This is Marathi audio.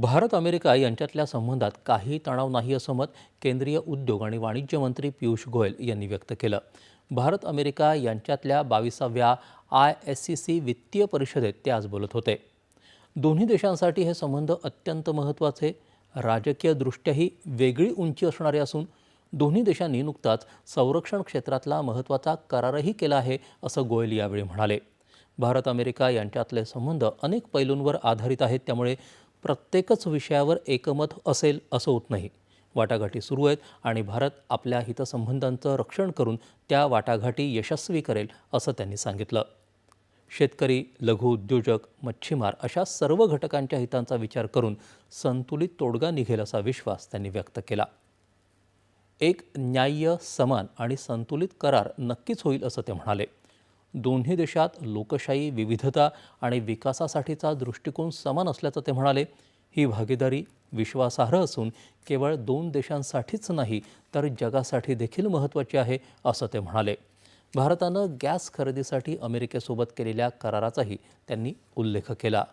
भारत अमेरिका यांच्यातल्या संबंधात काही तणाव नाही असं मत केंद्रीय उद्योग आणि वाणिज्य मंत्री पियुष गोयल यांनी व्यक्त केलं. भारत अमेरिका यांच्यातल्या बावीसाव्या आय एस सी सी वित्तीय परिषदेत ते आज बोलत होते. दोन्ही देशांसाठी हे संबंध अत्यंत महत्त्वाचे राजकीयदृष्ट्याही वेगळी उंची असणारे असून दोन्ही देशांनी नुकताच संरक्षण क्षेत्रातला महत्त्वाचा करारही केला आहे असं गोयल यावेळी म्हणाले. भारत अमेरिका यांच्यातले संबंध अनेक पैलूंवर आधारित आहेत त्यामुळे प्रत्येकच विषयावर एकमत असेल असं होत नाही. वाटाघाटी सुरू आहेत आणि भारत आपल्या हितसंबंधांचं रक्षण करून त्या वाटाघाटी यशस्वी करेल असं त्यांनी सांगितलं. शेतकरी लघु उद्योजक मच्छीमार अशा सर्व घटकांच्या हितांचा विचार करून संतुलित तोडगा निघेल असा विश्वास त्यांनी व्यक्त केला. एक न्याय्य समान आणि संतुलित करार नक्कीच होईल असं ते म्हणाले. दोन्ही देशात लोकशाही विविधता आणि विकासासाठीचा दृष्टिकोन समान असल्याचं ते म्हणाले. ही भागीदारी विश्वासार्ह असून केवळ दोन देशांसाठीच नाही तर जगासाठी देखील महत्त्वाची आहे असं ते म्हणाले. भारतानं गॅस खरेदीसाठी अमेरिकेसोबत केलेल्या कराराचाही त्यांनी उल्लेख केला.